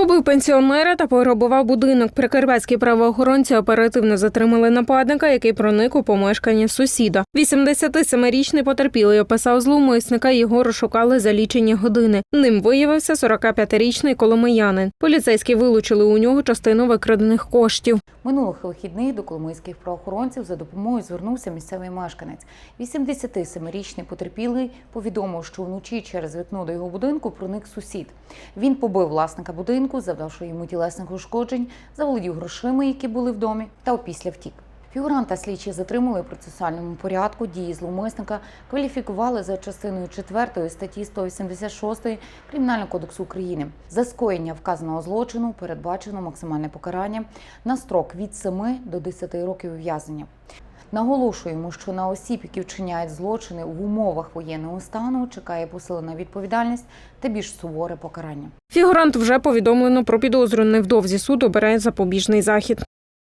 Побив пенсіонера та пограбував будинок. Прикарпатські правоохоронці оперативно затримали нападника, який проник у помешкання сусіда. 87-річний потерпілий описав зловмисника. Його розшукали за лічені години. Ним виявився 45-річний коломиянин. Поліцейські вилучили у нього частину викрадених коштів. Минулих вихідних до коломийських правоохоронців за допомогою звернувся місцевий мешканець. 87-річний потерпілий повідомив, що вночі через вікно до його будинку проник сусід. Він побив власника будинку, завдавши йому тілесних ушкоджень, заволодів грошима, які були в домі, та опісля втік. Фігуранта слідчі затримали в процесуальному порядку. Дії зловмисника кваліфікували за частиною 4 статті 186 Кримінального кодексу України. За скоєння вказаного злочину передбачено максимальне покарання на строк від 7 до 10 років ув'язнення. Наголошуємо, що на осіб, які вчиняють злочини в умовах воєнного стану, чекає посилена відповідальність та більш суворе покарання. Фігурант вже повідомлено про підозру. Невдовзі суд обирає запобіжний захід.